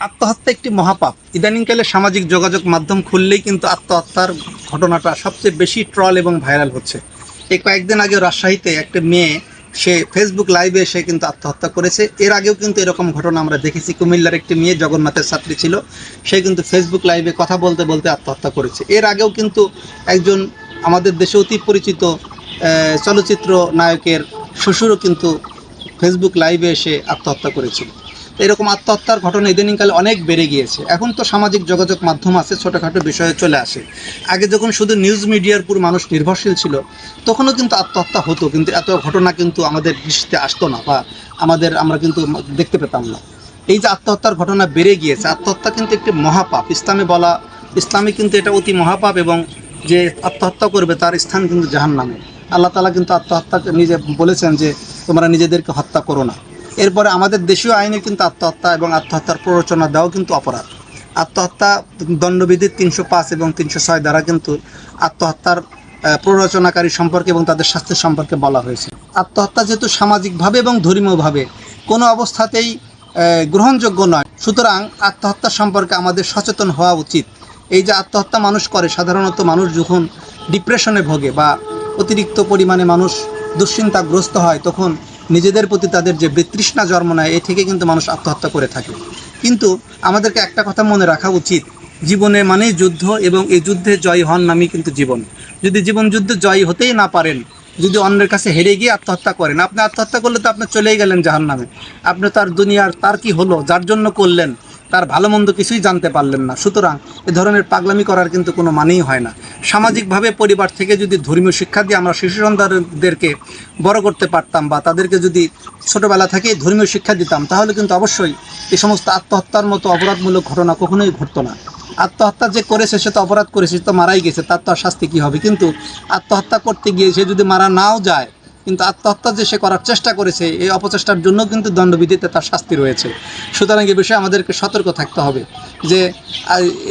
আত্মহত্যা একটি মহাপাপ। ইদানিংকালে সামাজিক যোগাযোগ মাধ্যম খুললেই কিন্তু আত্মহত্যার ঘটনাটা সবচেয়ে বেশি ট্রল এবং ভাইরাল হচ্ছে। এই কয়েকদিন আগে রাজশাহীতে একটা মেয়ে, সে ফেসবুক লাইভে এসে কিন্তু আত্মহত্যা করেছে। এর আগেও কিন্তু এরকম ঘটনা আমরা দেখেছি। কুমিল্লার একটি মেয়ে, জগন্নাথের ছাত্রী ছিল, সে কিন্তু ফেসবুক লাইভে কথা বলতে বলতে আত্মহত্যা করেছে। এর আগেও কিন্তু একজন আমাদের দেশে অতি পরিচিত চলচ্চিত্র নায়কের শ্বশুরও কিন্তু ফেসবুক লাইভে এসে আত্মহত্যা করেছিল। এরকম আত্মহত্যার ঘটনা ইদানিংকালে অনেক বেড়ে গিয়েছে। এখন তো সামাজিক যোগাযোগ মাধ্যম আছে, ছোটোখাটো বিষয়ে চলে আসে। আগে যখন শুধু নিউজ মিডিয়ার উপর মানুষ নির্ভরশীল ছিল, তখনও কিন্তু আত্মহত্যা হতো, কিন্তু এত ঘটনা কিন্তু আমাদের দৃষ্টিতে আসতো না বা আমাদের আমরা কিন্তু দেখতে পেতাম না। এই যে আত্মহত্যার ঘটনা বেড়ে গিয়েছে, আত্মহত্যা কিন্তু একটি মহাপাপ। ইসলামে বলা, ইসলামে কিন্তু এটা অতি মহাপাপ এবং যে আত্মহত্যা করবে তার স্থান কিন্তু জাহান্নামে। আল্লাহ তালা কিন্তু আত্মহত্যা নিজে বলেছেন যে, তোমরা নিজেদেরকে হত্যা করো না। এরপরে আমাদের দেশীয় আইনে কিন্তু আত্মহত্যা এবং আত্মহত্যার প্ররোচনা দেওয়া কিন্তু অপরাধ। আত্মহত্যা দণ্ডবিধির তিনশো পাঁচ এবং তিনশো ছয় দ্বারা কিন্তু আত্মহত্যার প্ররোচনাকারী সম্পর্কে এবং তাদের স্বাস্থ্যের সম্পর্কে বলা হয়েছে। আত্মহত্যা যেহেতু সামাজিকভাবে এবং ধর্মীয়ভাবে কোনো অবস্থাতেই গ্রহণযোগ্য নয়। সুতরাং আত্মহত্যা সম্পর্কে আমাদের সচেতন হওয়া উচিত। এই যে আত্মহত্যা মানুষ করে, সাধারণত মানুষ যখন ডিপ্রেশনে ভোগে বা অতিরিক্ত পরিমাণে মানুষ দুশ্চিন্তাগ্রস্ত হয়, তখন নিজেদের প্রতি তাদের যে বিতৃষ্ণা জন্ম নেয় এ থেকে কিন্তু মানুষ আত্মহত্যা করে থাকে। কিন্তু আমাদেরকে একটা কথা মনে রাখা উচিত, জীবনে মানেই যুদ্ধ এবং এই যুদ্ধে জয় হন নামই কিন্তু জীবন। যদি জীবন যুদ্ধে জয় হতেই না পারেন, যদি অন্যের কাছে হেরে গিয়ে আত্মহত্যা করেন, আপনি আত্মহত্যা করলে তো আপনি চলেই গেলেন জাহান নামে আপনি তার দুনিয়ার, তার কি হলো, যার জন্য করলেন তার ভালো মন্দ কিছুই জানতে পারলেন না। সুতরাং এ ধরনের পাগলামি করার কিন্তু কোনো মানেই হয় না। সামাজিকভাবে পরিবার থেকে যদি ধর্মীয় শিক্ষা দিয়ে আমরা শিশু সন্তানদেরকে বড় করতে পারতাম বা তাদেরকে যদি ছোটোবেলা থেকেই ধর্মীয় শিক্ষা দিতাম, তাহলে কিন্তু অবশ্যই এই সমস্ত আত্মহত্যার মতো অপরাধমূলক ঘটনা কখনোই ঘটতো না। আত্মহত্যা যে করেছে, সে তো অপরাধ করেছে, সে তো মারাই গেছে, তার তো আর শাস্তি কী হবে? কিন্তু আত্মহত্যা করতে গিয়ে সে যদি মারা নাও যায় কিন্তু আত্মহত্যা যে সে করার চেষ্টা করেছে, এই অপচেষ্টার জন্য কিন্তু দণ্ডবিধিতে তার শাস্তি রয়েছে। সুতরাং এ বিষয়ে আমাদেরকে সতর্ক থাকতে হবে যে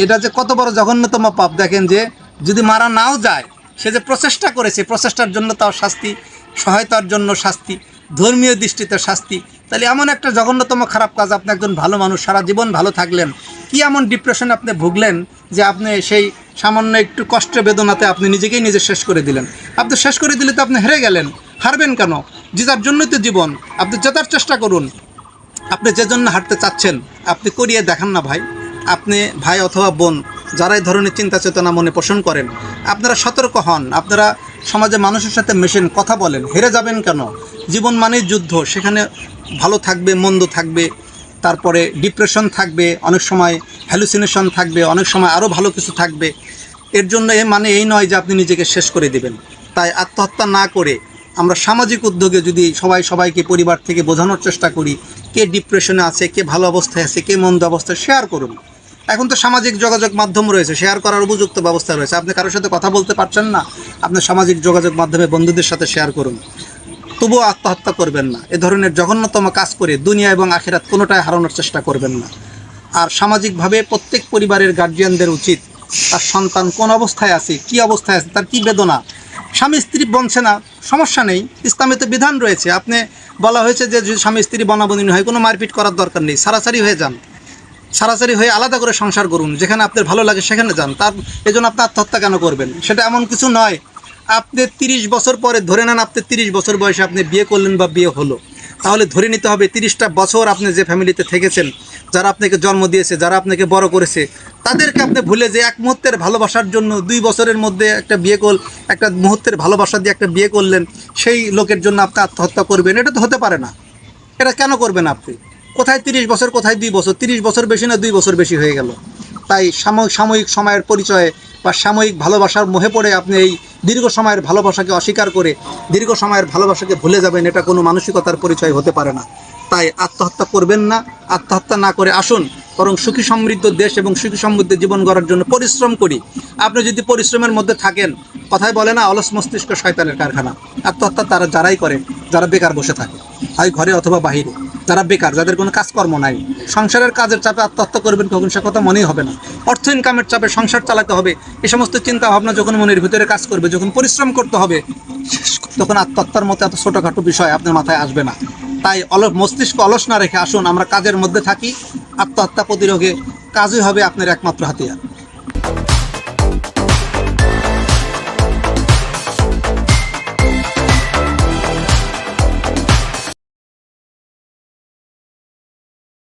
এটা যে কত বড় জঘন্যতম পাপ। দেখেন যে, যদি মারা নাও যায়, সে যে প্রচেষ্টা করেছে প্রচেষ্টার জন্য তার শাস্তি, সহায়তার জন্য শাস্তি, ধর্মীয় দৃষ্টিতে শাস্তি। তাহলে এমন একটা জঘন্যতম খারাপ কাজ আপনি একজন ভালো মানুষ, সারা জীবন ভালো থাকলেন, কি এমন ডিপ্রেশনে আপনি ভুগলেন যে আপনি সেই সামান্য একটু কষ্ট বেদনাতে আপনি নিজেকেই নিজে শেষ করে দিলেন? আপনি শেষ করে দিলে তো আপনি হেরে গেলেন। হারবেন কেন? জেতার জন্যই তো জীবন। আপনি জেতার চেষ্টা করুন। আপনি যে জন্য হাঁটতে চাচ্ছেন, আপনি করিয়ে দেখান না ভাই। আপনি ভাই অথবা বোন যারা এই ধরনের চিন্তা চেতনা মনে পোষণ করেন, আপনারা সতর্ক হন। আপনারা সমাজে মানুষের সাথে মেশেন, কথা বলেন। হেরে যাবেন কেন? জীবন মানেই যুদ্ধ। সেখানে ভালো থাকবে, মন্দ থাকবে, তারপরে ডিপ্রেশন থাকবে, অনেক সময় হ্যালুসিনেশন থাকবে, অনেক সময় আরও ভালো কিছু থাকবে। এর জন্য এ মানে এই নয় যে আপনি নিজেকে শেষ করে দিবেন। তাই আত্মহত্যা না করে আমরা সামাজিক উদ্যোগে যদি সবাই সবাইকে পরিবার থেকে বোঝানোর চেষ্টা করি, কে ডিপ্রেশনে আছে, কে ভালো অবস্থায় আছে, কে মন্দ অবস্থায় শেয়ার করুন। এখন তো সামাজিক যোগাযোগ মাধ্যম রয়েছে শেয়ার করার উপযুক্ত ব্যবস্থা রয়েছে। আপনি কারোর সাথে কথা বলতে পারছেন না, আপনি সামাজিক যোগাযোগ মাধ্যমে বন্ধুদের সাথে শেয়ার করুন। তবুও আত্মহত্যা করবেন না। এ ধরনের জঘন্যতম কাজ করে দুনিয়া এবং আখেরাত কোনোটাই হারানোর চেষ্টা করবেন না। আর সামাজিকভাবে প্রত্যেক পরিবারের গার্জিয়ানদের উচিত, তার সন্তান কোন অবস্থায় আছে, কি অবস্থায় আছে, তার কি বেদনা? স্বামী স্ত্রী বনছে না সমস্যা নেই ইসলামে তো বিধান রয়েছে। আপনি বলা হয়েছে যে স্বামী, স্ত্রী বনাবনি হয়, কোনো মারপিট করার দরকার নেই, সারাসারি হয়ে যান। সারাসারি হয়ে আলাদা করে সংসার করুন, যেখানে আপনার ভালো লাগে সেখানে যান। তার, এজন্য আপনি আত্মহত্যা কেন করবেন? সেটা এমন কিছু নয়। আপনি তিরিশ বছর পরে ধরে নেন, আপনি তিরিশ বছর বয়সে আপনি বিয়ে করলেন বা বিয়ে হলো। তাহলে ধরে নিতে হবে তিরিশটা বছর আপনি যে ফ্যামিলিতে থেকেছেন যারা আপনাকে জন্ম দিয়েছে, যারা আপনাকে বড় করেছে, তাদেরকে আপনি ভুলে যে এক মুহূর্তের ভালোবাসার জন্য দুই বছরের মধ্যে একটা বিয়ে কর একটা মুহূর্তের ভালোবাসা দিয়ে একটা বিয়ে করলেন, সেই লোকের জন্য আপনি আত্মহত্যা করবেন। এটা তো হতে পারে না। এটা কেন করবেন আপনি? কোথায় তিরিশ বছর, কোথায় দুই বছর? তিরিশ বছর বেশি না দুই বছর বেশি হয়ে গেল। তাই সাময়িক সাময়িক সময়ের পরিচয়ে বা সাময়িক ভালোবাসার মোহে পড়ে আপনি এই দীর্ঘ সময়ের ভালোবাসাকে অস্বীকার করে দীর্ঘ সময়ের ভালোবাসাকে ভুলে যাবেন, এটা কোনো মানসিকতার পরিচয় হতে পারে না। তাই আত্মহত্যা করবেন না, আত্মহত্যা না করে আসুন, বরং সুখী সমৃদ্ধ দেশ এবং সুখী সমৃদ্ধ জীবন গড়ার জন্য পরিশ্রম করি। আপনি যদি পরিশ্রমের মধ্যে থাকেন, কথায় বলে না, অলস মস্তিষ্ক শয়তানের কারখানা। আত্মহত্যা তারা যারাই করে, যারা বেকার বসে থাকে, হয় ঘরে অথবা বাহিরে। যারা বেকার, যাদের কোনো কাজকর্ম নাই, সংসারের কাজের চাপে আত্মহত্যা করবেন কখন সে কথা মনেই হবে না। অর্থ ইনকামের চাপে সংসার চালাতে হবে এই সমস্ত চিন্তা ভাবনা যখন মনের ভিতরে কাজ করবে, যখন পরিশ্রম করতে হবে, তখন আত্মহত্যার মতো এত ছোটোখাটো বিষয় আপনার মাথায় আসবে না। তাই অল মস্তিষ্ক অলস না রেখে আসুন, আমরা কাজের মধ্যে থাকি, আত্মহত্যা প্রতিরোধে কাজই হবে আপনার একমাত্র হাতিয়ার।